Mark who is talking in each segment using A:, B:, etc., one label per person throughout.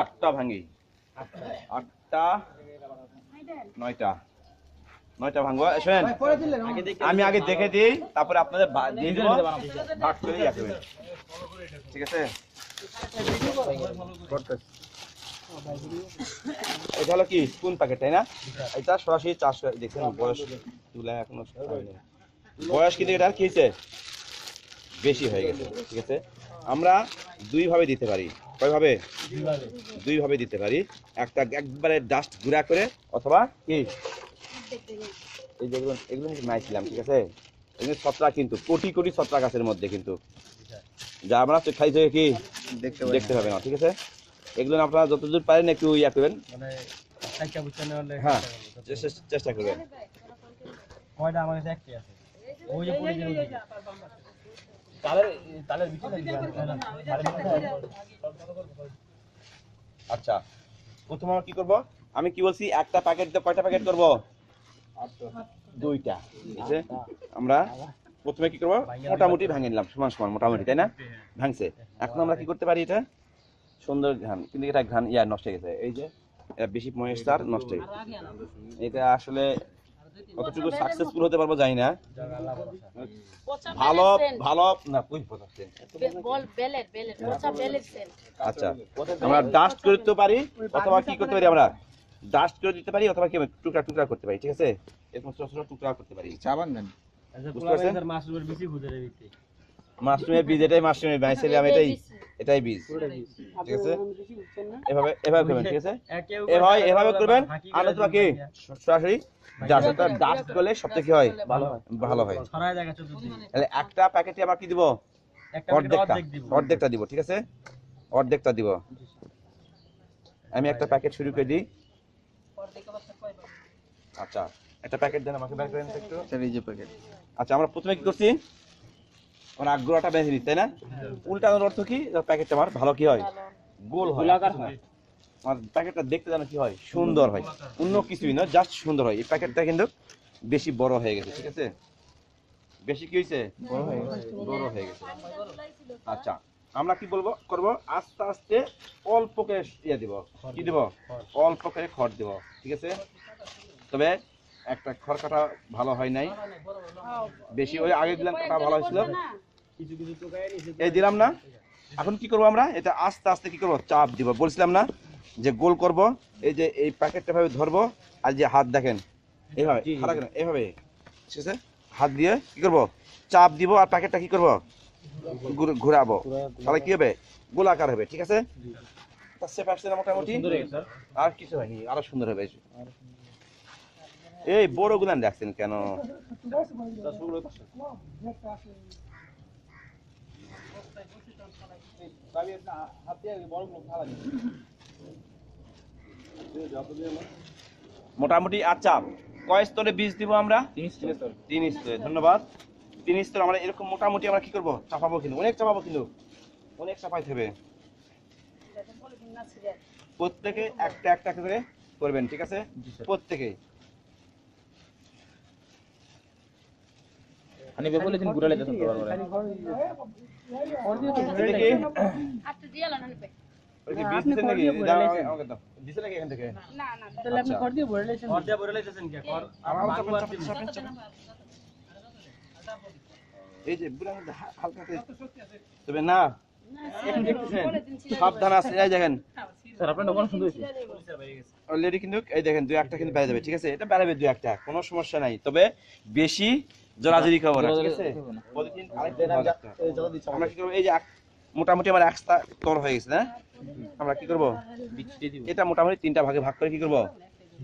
A: আটটা ভাঙি। আটটা। নয়টা। নয়টা ভাঙবো। শোনেন আমি আগে দেখে দিই তারপরে আপনাদের ভাগ করে ইয়া ঠিক আছে? এটা হলো কি? কোন প্যাকেট তাই না? এটা সরাসরি চারশো দেখছেন বয়স তুলা এখনও হয়নি। বয়স কিন্তু এটা কি হয়েছে? বেশি হয়ে গেছে। ঠিক আছে? আমরা দুই ভাবে দিতে পারি। কয় ভাবে দুই ভাবে দিতে পারি। একটা একবারে ডাস্ট গুঁড়া করে অথবা কি? এই যেগুলো এগুলো কিন্তু মাইছিলাম ঠিক আছে? এগুলো ছত্রাক কিন্তু কোটি কোটি ছত্রাক গাছের মধ্যে কিন্তু। যা আমরা খাই থেকে কি?
B: দেখতে
A: দেখতে পাবে না ঠিক আছে? এগুলো আপনারা যতদূর পারেন একটু ইয়া করবেন।
C: মানে
A: হ্যাঁ চেষ্টা- চেষ্টা করবেন।
C: কয়টা আমার কাছে একটাই আছে। ওই যে
A: আচ্ছা প্রথম আমরা কি করব? আমি কি বলছি একটা প্যাকেট দিয়ে কয়টা প্যাকেট করব? দুইটা। ঠিক আছে আমরা প্রথমে কি করব? মোটামুটি ভাঙে নিলাম। সমান সমান মোটামুটি তাই না? ভাঙছে। এখন আমরা কি করতে পারি এটা? সুন্দর ঘ্রাণ। কিন্তু এটা ঘ্রাণ ইয়া নষ্ট হয়ে গেছে। এই যে এটা বেশি ময়েশ্চার নষ্ট হয়ে গেছে। এটা আসলে কতটুকু সাকসেসফুল হতে পারব জানি না। ভালো ভালো না আচ্ছা আমরা ডাস্ট করে দিতে পারি অথবা কি করতে পারি আমরা? ডাস্ট করে দিতে পারি অথবা কি টুকরা টুকরা করতে পারি ঠিক আছে? এরকম ছোট ছোট টুকরা করতে পারি। বুঝতে পারছেন?
C: বেশি খুঁজে
A: মাশরুমের বীজ এটাই মাশরুমের বাইছিলাম এটাই এটাই বীজ। ঠিক আছে? এভাবে এভাবে করবেন ঠিক আছে? এভাবে এভাবে করবেন? আর নতুবা কি? সরাসরি? ডাস্ট ডাস্ট করলে সবথেকে কি হয়।
C: ভালো হয়।
A: ভালো হয়।
C: ছড়ায় জায়গা চতুর্দিকে।
A: তাহলে একটা প্যাকেটে আমরা কি দিব?
C: একটা
A: অর্ধেকটা।
C: অর্ধেক দিব।
A: অর্ধেকটা দিব ঠিক আছে? অর্ধেকটা দিব। আমি একটা প্যাকেট শুরু করে দিই। আচ্ছা একটা প্যাকেট দেন আমাকে বের করেন একটু।
B: স্যার এই যে প্যাকেট।
A: আচ্ছা আমরা প্রথমে কি করছি? আমরা আগ্রহটা বেঁধে নিই তাই না? উল্টানোর অর্থ কি? প্যাকেটটা আমার ভালো কি হয়? গোল হয়।
C: গোলাকার
A: হয়। আমার প্যাকেটটা দেখতে যেন কি হয়? সুন্দর হয়। অন্য কিছুই না জাস্ট সুন্দর হয়। এই প্যাকেটটা কিন্তু বেশি বড় হয়ে গেছে ঠিক আছে? বেশি কি হয়েছে বড় হয়ে গেছে। বড় হয়ে গেছে। আচ্ছা আমরা কি বলব? করব আস্তে আস্তে অল্প করে ইয়ে দিব। কি দিব। অল্প করে খড় দিব ঠিক আছে? তবে একটা খড় কাটা ভালো হয় নাই। বেশি ওই আগে দিলাম কাটা ভালো হয়েছিল। এই দিলাম না? এখন কি করব আমরা? এটা আস্তে আস্তে কি করব? চাপ দিব। বলছিলাম না যে গোল করব এই যে এই প্যাকেটটা ভাবে ধরবো আর যে হাত দেখেন এইভাবে এইভাবে ঠিক আছে হাত দিয়ে কি করব? চাপ দিব আর প্যাকেটটা কি করব? ঘুর- ঘোরাবো। তাহলে কি হবে? গোলাকার হবে ঠিক আছে? মোটামুটি। আর কিছু হয়নি আরও সুন্দর হবে। এই বড় গুলান দেখছেন কেন? মোটামুটি আচ্ছা কয় স্তরে বীজ দিব আমরা? তিন স্তরে। ধন্যবাদ। তিন স্তরে আমরা এরকম মোটামুটি আমরা কি করব? চাপাবো কিন্তু অনেক চাপাবো কিন্তু। অনেক চাপাই হবে। প্রত্যেকে একটা একটা করে করবেন ঠিক আছে? প্রত্যেকে। এটা কি
D: আচ্ছা দিয়ে আলো না।
A: ওই কি বীজ দিছেন দাও, আমাকে দাও। দিছে নাকি এখান থেকে?
D: না না।
C: ঘর দিয়ে ভরে লাইতেছেন কি ঘর
A: আমার চাপেন, চাপেন, চাপেন, চাপেন। এই যে বুড়া হালকা তবে না। সাবধান আছে। এই দেখেন।
B: স্যার আপনার দোকান সুন্দর হয়েছে।
A: অলরেডি কিন্তু এই দেখেন দুই একটা কিন্তু বেড়ে যাবে ঠিক আছে? এটা বেড়াবে দুই একটা কোনো সমস্যা নাই। তবে বেশি জোরাজুরি এই যে মোটামুটি আমার হয়ে গেছে না আমরা কি করব? এটা মোটামুটি তিনটা ভাগে ভাগ করে কি করব?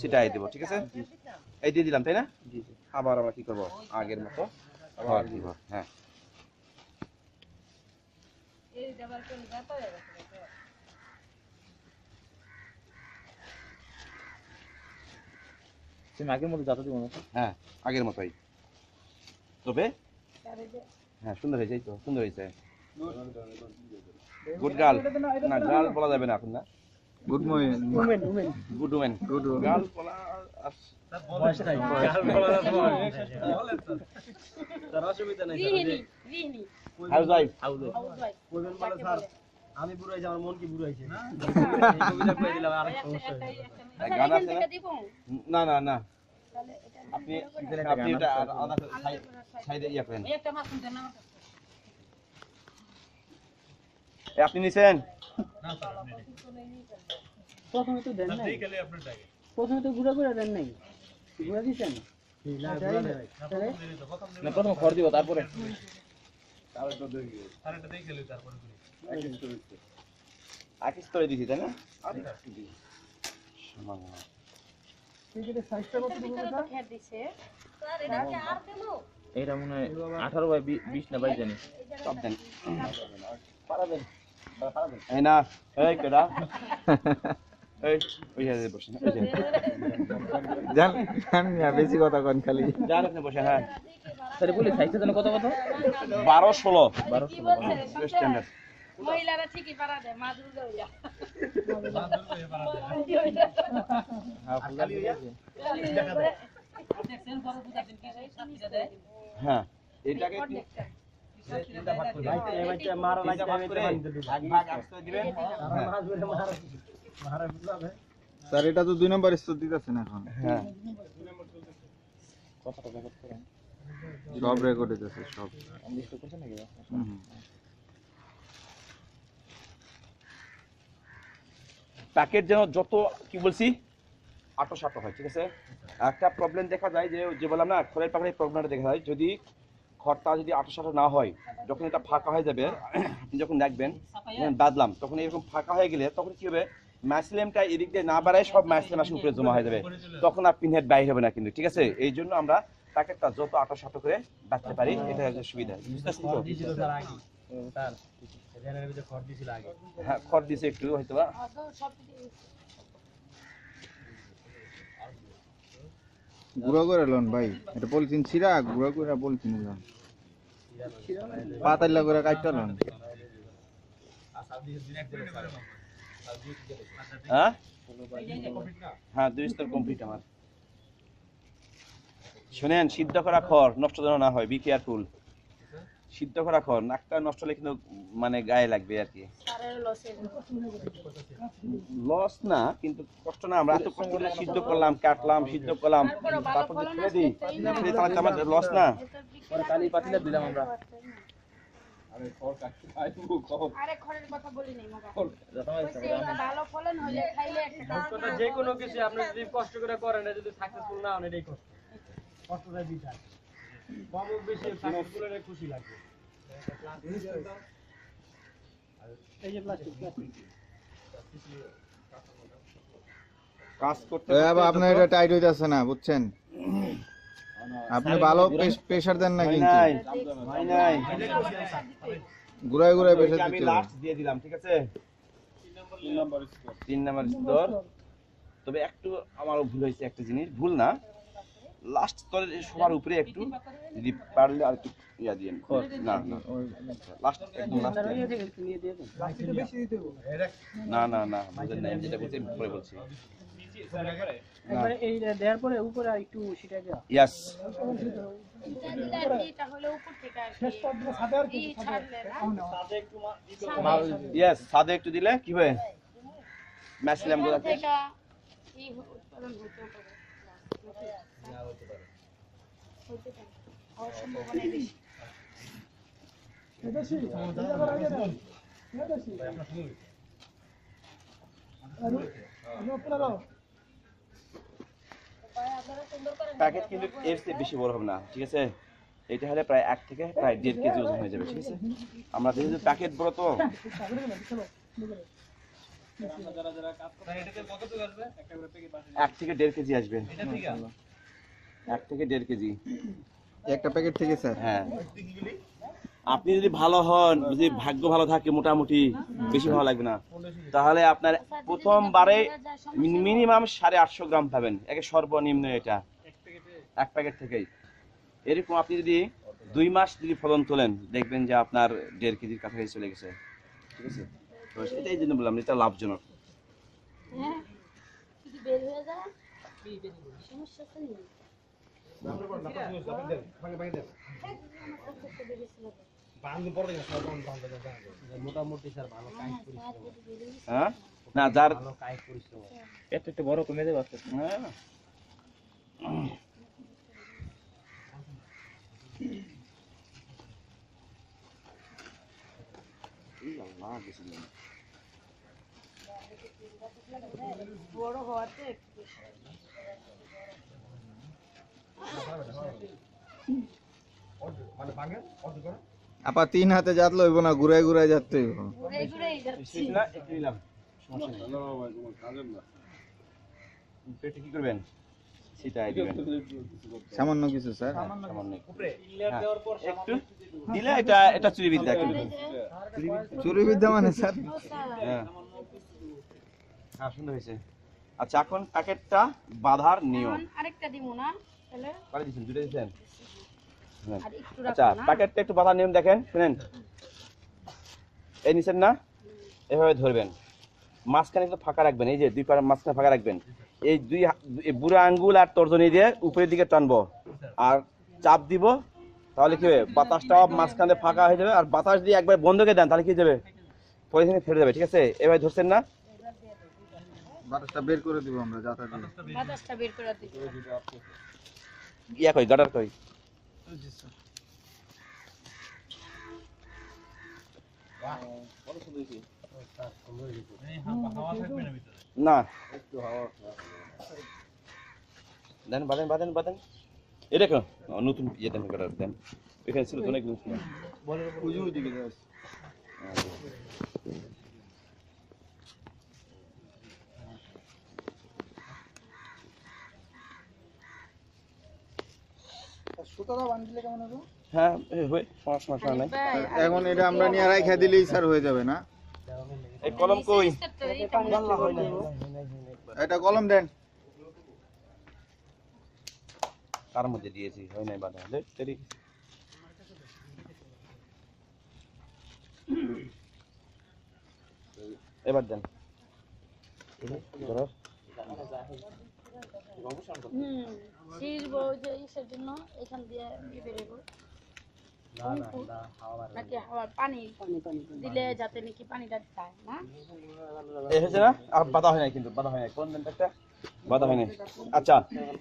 A: সেটাই দেবো ঠিক আছে? এই দিয়ে দিলাম তাই না? আবার আমরা কি করব? আগের মতো আবার দিব হ্যাঁ।
B: তুমি আগের মতো যাতা দিব
A: হ্যাঁ আগের মতোই। তবে? হ্যাঁ সুন্দর হয়েছে তো সুন্দর হয়েছে। গুড গার্ল না গার্ল বলা যাবে না এখন না।
B: Good morning
A: good women
B: good
A: girl বলা
C: আমি আমার মন কি
A: না না না। আপনি আপনি এটা আলাদা সাইডে ইয়ে করেন।
D: একটা মাছ শুনতে না
A: আপনি নিছেন
E: প্রথমে তো দেন নাই। প্রথমে তো গুঁড়া করে দেন নাই। গুঁড়া দিচ্ছেন
C: এই না,
B: না প্রথম খড় দিব তারপরে।
A: আকিস করে দিছি তাই না? সমান।
E: ক্রিকেটের সাইজটা কত
D: ভিতরে তো দিছে। স্যার এটা কি আর দেব
B: এটা মনে হয় আঠারো বাই বি- বিশ না বাইশ জানি।
A: সব দেন। এই না। এই কেডা এই ওই যে বসেন ওই যে।
B: জান জান বেশি কথা কন খালি।
A: আপনি বসে হ্যাঁ।
B: বলি সাইজটা কত কত?
A: স্ট্যান্ডার্ড
D: মহিলারা ঠিকই পারা দেয় বুঝে হইয়া
A: হ্যাঁ। এটাকে
C: মারা
A: দিবেন
B: স্যার এটা তো দুই নম্বর স্তর দিতেছেন এখন।
A: হ্যাঁ।
B: সব রেকর্ড হইতেছে সব।
A: প্যাকেট যেন যত, কি বলছি? আটো সাটো হয়, ঠিক আছে? একটা প্রবলেম দেখা যায় যে যে বললাম না, খড়ের পাখড়ের প্রবলেমটা দেখা যায়। যদি খড়টা যদি আটো সাটো না হয়, যখন এটা ফাঁকা হয়ে যাবে, আপনি যখন দেখবেন বাদলাম, তখন এরকম ফাঁকা হয়ে গেলে তখন কি হবে? ম্যাসলেমটা এদিক দিয়ে না বাড়ায় সব ম্যাসলেম আসে উপরে জমা হয়ে যাবে। তখন আর পিনহেড বাইরে হবে না কিন্তু, ঠিক আছে? এই জন্য আমরা প্যাকেটটা যত আটো সাটো করে বাঁধতে পারি, এটা সুবিধা। বুঝতেছেন
C: আগে।
A: হ্যাঁ খড় দিছে একটু হয়তো বা
D: সব
F: গুঁড়ো করে লন ভাই এটা পলিথিন ছিড়া গুঁড়ো করে পলিথিন লন। পাতাইলা করে কাটতে লন।
A: হ্যাঁ? হ্যাঁ দুই স্তর কমপ্লিট আমার। শোনেন সিদ্ধ করা খড় নষ্ট যেন না হয় বি কেয়ারফুল সিদ্ধ করা খড় নাকটা নষ্ট হলে কিন্তু মানে গায়ে লাগবে আর কি।
D: লস
A: না কিন্তু কষ্ট না আমরা এত কষ্ট করে সিদ্ধ করলাম কাটলাম সিদ্ধ করলাম তারপর যদি ফেলে দিই। ফেলে তাহলে তো লস না।
B: কালি পাতিলা দিলাম আমরা।
D: আরে খড়ের কথা বলি নাই মগা।
B: যখন
D: বলছি এগুলো ভালো ফলন হইলে খাইলে একটা
C: কষ্টটা যে কোনো কিছু আপনি যদি কষ্ট করে করেন যদি সাকসেসফুল না হন এটাই কষ্ট। কষ্টটা দিতে কম বেশি সাকসেসফুল খুশি লাগবে
E: এই যে প্লাস্টিক প্লাস্টিক
A: কাজ করতে
F: এ আপনার এটা টাইট হইতাছে না বুঝছেন? আপনি ভালো প্রেসার দেন না কিন্তু।
A: নাই
F: ঘুরায় ঘুরায় প্রেসার দিতে হবে।
A: লাস্ট দিয়ে দিলাম ঠিক আছে? তিন নাম্বার তবে একটু আমারও ভুল হয়েছে একটা জিনিস ভুল না। লাস্ট স্তরের সবার উপরে একটু যদি পারলে আর একটু ইয়া দিয়ে না না। লাস্ট একদম না না না বুঝেন নাই যেটা বলছি পরে বলছি।
E: এই দেওয়ার পরে উপরে আর একটু
D: না
A: সাদে দিলে কি হবে ম্যাসিলাম
D: এখান হতে পারে। হতে পারে। হওয়ার সম্ভাবনা বেশি।
A: প্যাকেট কিন্তু এর চেয়ে বেশি বড় হবে না ঠিক আছে? এটা হলে প্রায় এক থেকে প্রায় দেড় কেজি ওজন হয়ে যাবে ঠিক আছে? আমরা দেখি যে প্যাকেট বড় তো। এক থেকে দেড় কেজি আসবে। এক থেকে দেড় কেজি।
F: একটা প্যাকেট থেকে স্যার?
A: হ্যাঁ। আপনি যদি ভালো হন যদি ভাগ্য ভালো থাকে মোটামুটি বেশি ভালো লাগবে না। তাহলে আপনার প্রথমবারে মিনিমাম সাড়ে আটশো গ্রাম পাবেন। একে সর্বনিম্ন এটা। এক প্যাকেট থেকেই। এরকম আপনি যদি দুই মাস যদি ফলন তোলেন দেখবেন যে আপনার দেড় কেজির কাছাকাছি চলে গেছে। ঠিক আছে? তো এটাই জন্য বললাম এটা লাভজনক।
D: হ্যাঁ। বের হয়ে যায়? সমস্যা
A: না যার
B: এত একটু বড় কমে যাবে আস্তে।
A: হ্যাঁ
D: বড় হওয়াতে
F: আপা তিন হাতে জাত লইব না ঘুরাই ঘুরাই যাতে হইব
D: ঘুরে ঘুরেই যাচ্ছি
A: ঠিক না একটু নিলাম সমস্যা নেই পেটে কি করবেন
F: সামান্য কিছু স্যার।
A: সামান্য একটু। একটু দিলে এটা এটা চুরি বিদ্যা একটু
F: চুরি বিদ্যা মানে স্যার?
A: হ্যাঁ হ্যাঁ সুন্দর হয়েছে। আচ্ছা এখন প্যাকেটটা বাঁধার নিয়ম।
D: আরেকটা দিব না?
A: দিচ্ছেন দুটো দিচ্ছেন আচ্ছা প্যাকেটটা একটু নিয়ম দেখেন শুনেন। এই না? এভাবে ধরবেন। মাঝখানে একটু ফাঁকা রাখবেন এই যে দুই পাড়ের মাঝখানে ফাঁকা রাখবেন। এই দুই বুড়ো আঙ্গুল আর তর্জনী দিয়ে উপরের দিকে টানবো। আর চাপ দিব তাহলে কি হবে? বাতাসটা মাঝখানে ফাঁকা হয়ে যাবে আর বাতাস দিয়ে একবার বন্ধ দেন তাহলে কি যাবে? পলিথিনে ফেলে যাবে ঠিক আছে? এভাবে ধরছেন না?
F: বাতাসটা বের করে দিব আমরা যাতা দিয়ে।
D: বাতাসটা বের করে দিব
A: ইয়া কই গাডার কই? না। দেন বাদেন বাদেন বাদেন এটা কেন ও, নতুন ইয়ে দেন গাডার দেন। এখানে ছিল তো অনেকগুলো ছিল
F: উজু
A: হ্যাঁ হয়ে সমস্যা সমস্যা নাই।
F: এখন এটা আমরা নিয়ে রাইখা দিলেই স্যার হয়ে যাবে না।
A: এই কলম কই?
F: এটা কলম দেন।
A: কার মধ্যে দিয়েছি হয় নাই বাধা তেরি। এবার দেন। ধরো।
D: হুম ছিড়ব ওই যে ইসের জন্য এখান দিয়ে ইয়ে বেরোবো নাকি হাওয়ার পানি দিলে যাতে নাকি পানিটা যায় না
A: এ হয়েছে না আর বাধা হয় নাই কিন্তু বাধা হয় নাই কোন দেনটা একটা বাধা হয় নাই আচ্ছা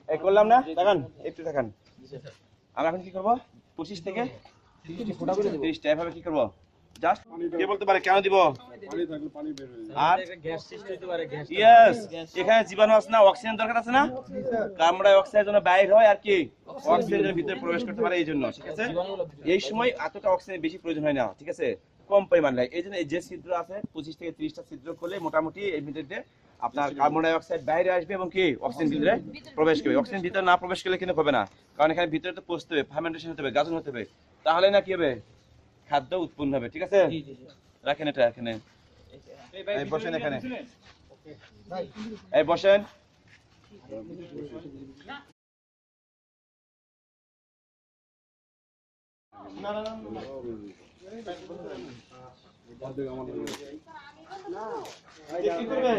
A: এই করলাম না দেখান একটু দেখান আমরা এখন কি করব পঁচিশ থেকে তিরিশটা এভাবে কি করব জাস্ট কে বলতে পারে? কেন দিব? আর
C: গ্যাস সৃষ্টি হতে পারে গ্যাস
A: ইয়েস এখানে জীবাণু আছে না? অক্সিজেন দরকার আছে না? কামড়ায় অক্সিজেন জন্য বাইর হয় আর কি? অক্সিজেন ভিতরে প্রবেশ করতে পারে এই জন্য ঠিক আছে? এই সময় এতটা অক্সিজেন বেশি প্রয়োজন হয় না ঠিক আছে? কম পরিমাণ লাগে এই জন্য যে ছিদ্র আছে পঁচিশ থেকে ত্রিশটা ছিদ্র করলে মোটামুটি এর ভিতর আপনার কার্বন ডাই অক্সাইড বাইরে আসবে এবং কি? অক্সিজেন ভিতরে প্রবেশ করবে। অক্সিজেন ভিতরে না প্রবেশ করলে কিন্তু হবে না। কারণ এখানে ভিতরে তো পচতে হবে ফার্মেন্টেশন হতে হবে গাজন হতে হবে। তাহলে না কি হবে? খাদ্য উৎপন্ন হবে ঠিক আছে? রাখেন এটা এখানে বসেন এখানে। এই বসেন। কি করবে?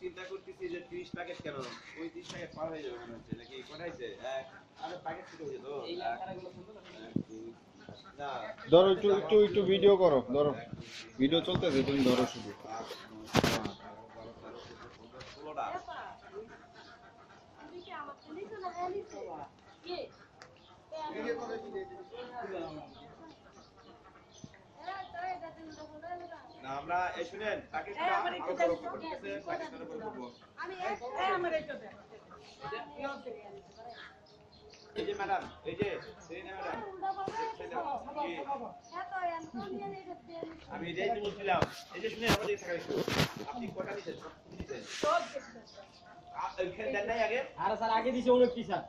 A: চিন্তা করতেছি যে 30 প্যাকেট কেন ওই 30 প্যাকেট পার হয়ে যাবে
F: ধরো একটু একটু একটু ভিডিও করো, ধরো। ভিডিও চলতেছে, তুমি ধরো শুধু।
A: আমরা এই শুনেন প্যাকেটটা আরও বড় করব ঠিক আছে প্যাকেটটা আরও বড় করব। এই যে ম্যাডাম এই যে সেই না ম্যাডাম আমি এটাই তো বলছিলাম। এই যে শুনে আমাদের থাকা একটু আপনি কটা সব আগে?
C: আরে স্যার আগে দিছে অনেকটি স্যার?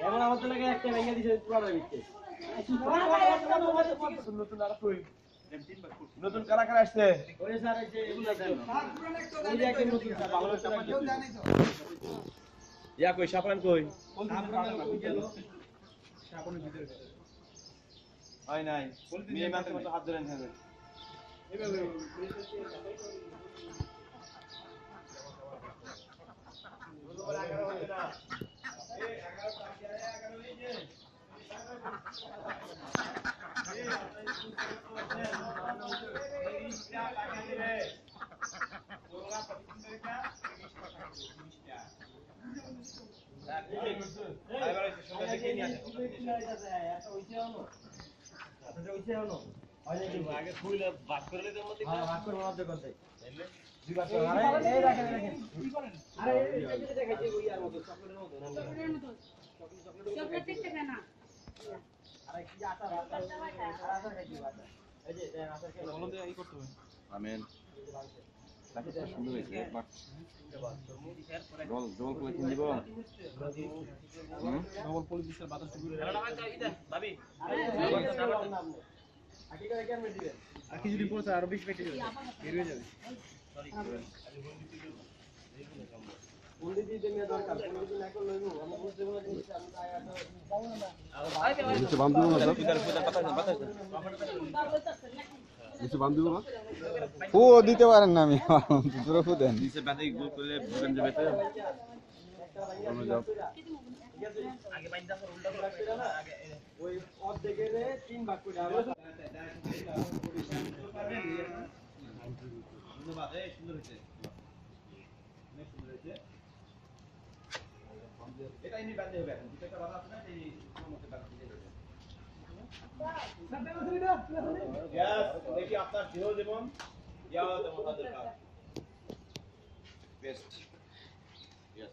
C: এখন আমাদের লাগে একটা ভেঙে দিছে
A: নতুন কারা আসছে
C: নতুন ভালো একটা
A: ইয়া কই সাপলান কই? হয় নাই। মেয়ে মাত্র মতো হাত
C: আগে খুইলে ভাগ করে লইতে মধ্যে ভাগ করে মধ্যে করতে মতো না।
D: চকলেট
A: আমেন। সুন্দর হয়েছে বাট জল জল করে দিব।
C: ডবল পলি বাতাস আকি করে কেমনে দিবেন আকি যদি পড়ছে আরও 20 প্যাকেট দিবেন হয়ে যাবে। দিতে নিয়ে দিতে না
F: পারেন না আমি। পুরো ফু দেন।
A: নিচে বাঁধে গোল করে ভোগান যাবে তো
C: ওই অর্ধেকের তিন ভাগ করে আমরা
A: ধন্যবাদ সুন্দর হয়েছে অনেক সুন্দর হয়েছে এটা এমনি বাঁধতে হবে এখন দুটো একটা বাঁধা আছে না এই মধ্যে বাঁধতে হবে Yes, দেখি আপনার দেহ যেমন ইয়াও তেমন তাদের কাজ বেস্ট ইয়েস